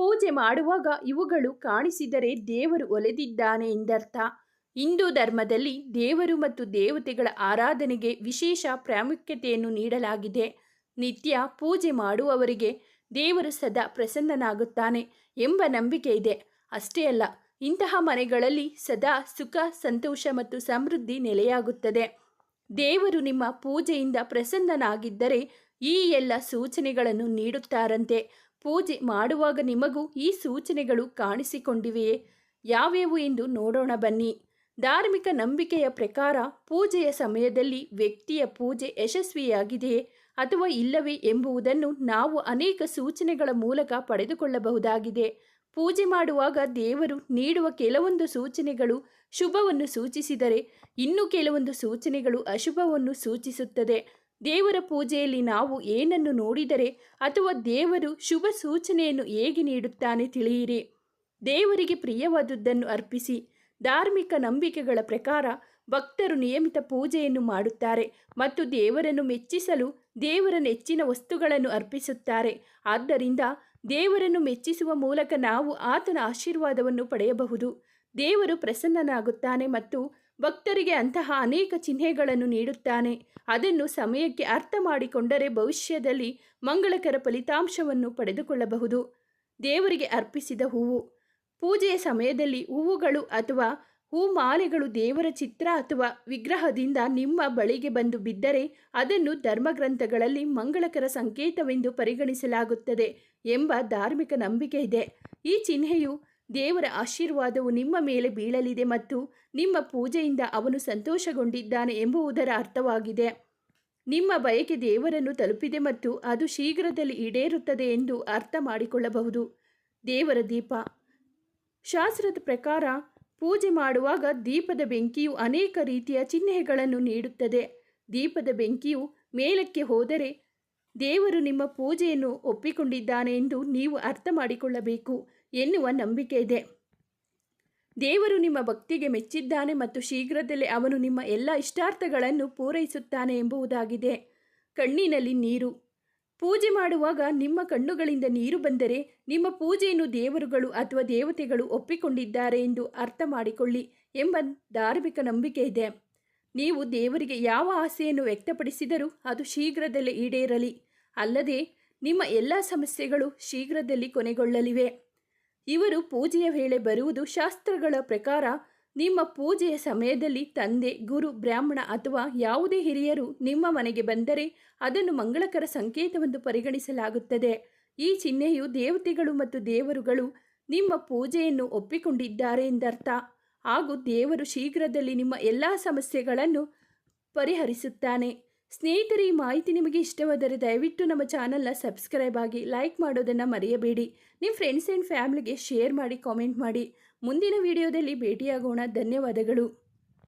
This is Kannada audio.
ಪೂಜೆ ಮಾಡುವಾಗ ಇವುಗಳು ಕಾಣಿಸಿದರೆ ದೇವರು ಒಲೆದಿದ್ದಾನೆ ಎಂದರ್ಥ. ಹಿಂದೂ ಧರ್ಮದಲ್ಲಿ ದೇವರು ಮತ್ತು ದೇವತೆಗಳ ಆರಾಧನೆಗೆ ವಿಶೇಷ ಪ್ರಾಮುಖ್ಯತೆಯನ್ನು ನೀಡಲಾಗಿದೆ. ನಿತ್ಯ ಪೂಜೆ ಮಾಡುವವರಿಗೆ ದೇವರು ಸದಾ ಪ್ರಸನ್ನನಾಗುತ್ತಾನೆ ಎಂಬ ನಂಬಿಕೆ ಇದೆ. ಅಷ್ಟೇ ಅಲ್ಲ, ಇಂತಹ ಮನೆಗಳಲ್ಲಿ ಸದಾ ಸುಖ, ಸಂತೋಷ ಮತ್ತು ಸಮೃದ್ಧಿ ನೆಲೆಯಾಗುತ್ತದೆ. ದೇವರು ನಿಮ್ಮ ಪೂಜೆಯಿಂದ ಪ್ರಸನ್ನನಾಗಿದ್ದರೆ ಈ ಎಲ್ಲ ಸೂಚನೆಗಳನ್ನು ನೀಡುತ್ತಾರಂತೆ. ಪೂಜೆ ಮಾಡುವಾಗ ನಿಮಗೂ ಈ ಸೂಚನೆಗಳು ಕಾಣಿಸಿಕೊಂಡಿವೆಯೇ? ಯಾವ್ಯಾವು ಎಂದು ನೋಡೋಣ ಬನ್ನಿ. ಧಾರ್ಮಿಕ ನಂಬಿಕೆಯ ಪ್ರಕಾರ ಪೂಜೆಯ ಸಮಯದಲ್ಲಿ ವ್ಯಕ್ತಿಯ ಪೂಜೆ ಯಶಸ್ವಿಯಾಗಿದೆಯೇ ಅಥವಾ ಇಲ್ಲವೇ ಎಂಬುದನ್ನು ನಾವು ಅನೇಕ ಸೂಚನೆಗಳ ಮೂಲಕ ಪಡೆದುಕೊಳ್ಳಬಹುದಾಗಿದೆ. ಪೂಜೆ ಮಾಡುವಾಗ ದೇವರು ನೀಡುವ ಕೆಲವೊಂದು ಸೂಚನೆಗಳು ಶುಭವನ್ನು ಸೂಚಿಸಿದರೆ, ಇನ್ನು ಕೆಲವೊಂದು ಸೂಚನೆಗಳು ಅಶುಭವನ್ನು ಸೂಚಿಸುತ್ತದೆ. ದೇವರ ಪೂಜೆಯಲ್ಲಿ ನಾವು ಏನನ್ನು ನೋಡಿದರೆ ಅಥವಾ ದೇವರು ಶುಭ ಸೂಚನೆಯನ್ನು ಹೇಗೆ ನೀಡುತ್ತಾನೆ ತಿಳಿಯಿರಿ. ದೇವರಿಗೆ ಪ್ರಿಯವಾದುದನ್ನು ಅರ್ಪಿಸಿ, ಧಾರ್ಮಿಕ ನಂಬಿಕೆಗಳ ಪ್ರಕಾರ ಭಕ್ತರು ನಿಯಮಿತ ಪೂಜೆಯನ್ನು ಮಾಡುತ್ತಾರೆ ಮತ್ತು ದೇವರನ್ನು ಮೆಚ್ಚಿಸಲು ದೇವರ ನೆಚ್ಚಿನ ವಸ್ತುಗಳನ್ನು ಅರ್ಪಿಸುತ್ತಾರೆ. ಆದ್ದರಿಂದ ದೇವರನ್ನು ಮೆಚ್ಚಿಸುವ ಮೂಲಕ ನಾವು ಆತನ ಆಶೀರ್ವಾದವನ್ನು ಪಡೆಯಬಹುದು. ದೇವರು ಪ್ರಸನ್ನನಾಗುತ್ತಾನೆ ಮತ್ತು ಭಕ್ತರಿಗೆ ಅಂತಹ ಅನೇಕ ಚಿಹ್ನೆಗಳನ್ನು ನೀಡುತ್ತಾನೆ. ಅದನ್ನು ಸಮಯಕ್ಕೆ ಅರ್ಥ ಮಾಡಿಕೊಂಡರೆ ಭವಿಷ್ಯದಲ್ಲಿ ಮಂಗಳಕರ ಫಲಿತಾಂಶವನ್ನು ಪಡೆದುಕೊಳ್ಳಬಹುದು. ದೇವರಿಗೆ ಅರ್ಪಿಸಿದ ಹೂವು. ಪೂಜೆಯ ಸಮಯದಲ್ಲಿ ಹೂವುಗಳು ಅಥವಾ ಹೂಮಾಲೆಗಳು ದೇವರ ಚಿತ್ರ ಅಥವಾ ವಿಗ್ರಹದಿಂದ ನಿಮ್ಮ ಬಳಿಗೆ ಬಂದು ಬಿದ್ದರೆ ಅದನ್ನು ಧರ್ಮಗ್ರಂಥಗಳಲ್ಲಿ ಮಂಗಳಕರ ಸಂಕೇತವೆಂದು ಪರಿಗಣಿಸಲಾಗುತ್ತದೆ ಎಂಬ ಧಾರ್ಮಿಕ ನಂಬಿಕೆ ಇದೆ. ಈ ಚಿಹ್ನೆಯು ದೇವರ ಆಶೀರ್ವಾದವು ನಿಮ್ಮ ಮೇಲೆ ಬೀಳಲಿದೆ ಮತ್ತು ನಿಮ್ಮ ಪೂಜೆಯಿಂದ ಅವನು ಸಂತೋಷಗೊಂಡಿದ್ದಾನೆ ಎಂಬುವುದರ ಅರ್ಥವಾಗಿದೆ. ನಿಮ್ಮ ಬಯಕೆ ದೇವರನ್ನು ತಲುಪಿದೆ ಮತ್ತು ಅದು ಶೀಘ್ರದಲ್ಲಿ ಈಡೇರುತ್ತದೆ ಎಂದು ಅರ್ಥ ಮಾಡಿಕೊಳ್ಳಬಹುದು. ದೇವರ ದೀಪ. ಶಾಸ್ತ್ರದ ಪ್ರಕಾರ, ಪೂಜೆ ಮಾಡುವಾಗ ದೀಪದ ಬೆಂಕಿಯು ಅನೇಕ ರೀತಿಯ ಚಿಹ್ನೆಗಳನ್ನು ನೀಡುತ್ತದೆ. ದೀಪದ ಬೆಂಕಿಯು ಮೇಲಕ್ಕೆ ಹೋದರೆ ದೇವರು ನಿಮ್ಮ ಪೂಜೆಯನ್ನು ಒಪ್ಪಿಕೊಂಡಿದ್ದಾನೆ ಎಂದು ನೀವು ಅರ್ಥ ಮಾಡಿಕೊಳ್ಳಬೇಕು. ಎನ್ನುವ ನಂಬಿಕೆ ಇದೆ. ದೇವರು ನಿಮ್ಮ ಭಕ್ತಿಗೆ ಮೆಚ್ಚಿದ್ದಾನೆ ಮತ್ತು ಶೀಘ್ರದಲ್ಲೇ ಅವನು ನಿಮ್ಮ ಎಲ್ಲ ಇಷ್ಟಾರ್ಥಗಳನ್ನು ಪೂರೈಸುತ್ತಾನೆ ಎಂಬುದಾಗಿದೆ. ಕಣ್ಣಿನಲ್ಲಿ ನೀರು. ಪೂಜೆ ಮಾಡುವಾಗ ನಿಮ್ಮ ಕಣ್ಣುಗಳಿಂದ ನೀರು ಬಂದರೆ ನಿಮ್ಮ ಪೂಜೆಯನ್ನು ದೇವರುಗಳು ಅಥವಾ ದೇವತೆಗಳು ಒಪ್ಪಿಕೊಂಡಿದ್ದಾರೆ ಎಂದು ಅರ್ಥ ಮಾಡಿಕೊಳ್ಳಿ ಎಂಬ ಧಾರ್ಮಿಕ ನಂಬಿಕೆ ಇದೆ. ನೀವು ದೇವರಿಗೆ ಯಾವ ಆಸೆಯನ್ನು ವ್ಯಕ್ತಪಡಿಸಿದರೂ ಅದು ಶೀಘ್ರದಲ್ಲೇ ಈಡೇರಲಿ. ಅಲ್ಲದೆ ನಿಮ್ಮ ಎಲ್ಲ ಸಮಸ್ಯೆಗಳು ಶೀಘ್ರದಲ್ಲಿ ಕೊನೆಗೊಳ್ಳಲಿವೆ. ಇವರು ಪೂಜೆಯ ವೇಳೆ ಬರುವುದು ಶಾಸ್ತ್ರಗಳ ಪ್ರಕಾರ. ನಿಮ್ಮ ಪೂಜೆಯ ಸಮಯದಲ್ಲಿ ತಂದೆ, ಗುರು, ಬ್ರಾಹ್ಮಣ ಅಥವಾ ಯಾವುದೇ ಹಿರಿಯರು ನಿಮ್ಮ ಮನೆಗೆ ಬಂದರೆ ಅದನ್ನು ಮಂಗಳಕರ ಸಂಕೇತವೆಂದು ಪರಿಗಣಿಸಲಾಗುತ್ತದೆ. ಈ ಚಿಹ್ನೆಯು ದೇವತೆಗಳು ಮತ್ತು ದೇವರುಗಳು ನಿಮ್ಮ ಪೂಜೆಯನ್ನು ಒಪ್ಪಿಕೊಂಡಿದ್ದಾರೆ ಎಂದರ್ಥ. ಹಾಗೂ ದೇವರು ಶೀಘ್ರದಲ್ಲಿ ನಿಮ್ಮ ಎಲ್ಲ ಸಮಸ್ಯೆಗಳನ್ನು ಪರಿಹರಿಸುತ್ತಾನೆ. ಸ್ನೇಹಿತರೆ, ಈ ಮಾಹಿತಿ ನಿಮಗೆ ಇಷ್ಟವಾದರೆ ದಯವಿಟ್ಟು ನಮ್ಮ ಚಾನಲ್ನ ಸಬ್ಸ್ಕ್ರೈಬ್ ಆಗಿ ಲೈಕ್ ಮಾಡೋದನ್ನು ಮರೆಯಬೇಡಿ. ನಿಮ್ಮ ಫ್ರೆಂಡ್ಸ್ ಆ್ಯಂಡ್ ಫ್ಯಾಮ್ಲಿಗೆ ಶೇರ್ ಮಾಡಿ ಕಾಮೆಂಟ್ ಮಾಡಿ. ಮುಂದಿನ ವಿಡಿಯೋದಲ್ಲಿ ಭೇಟಿಯಾಗೋಣ. ಧನ್ಯವಾದಗಳು.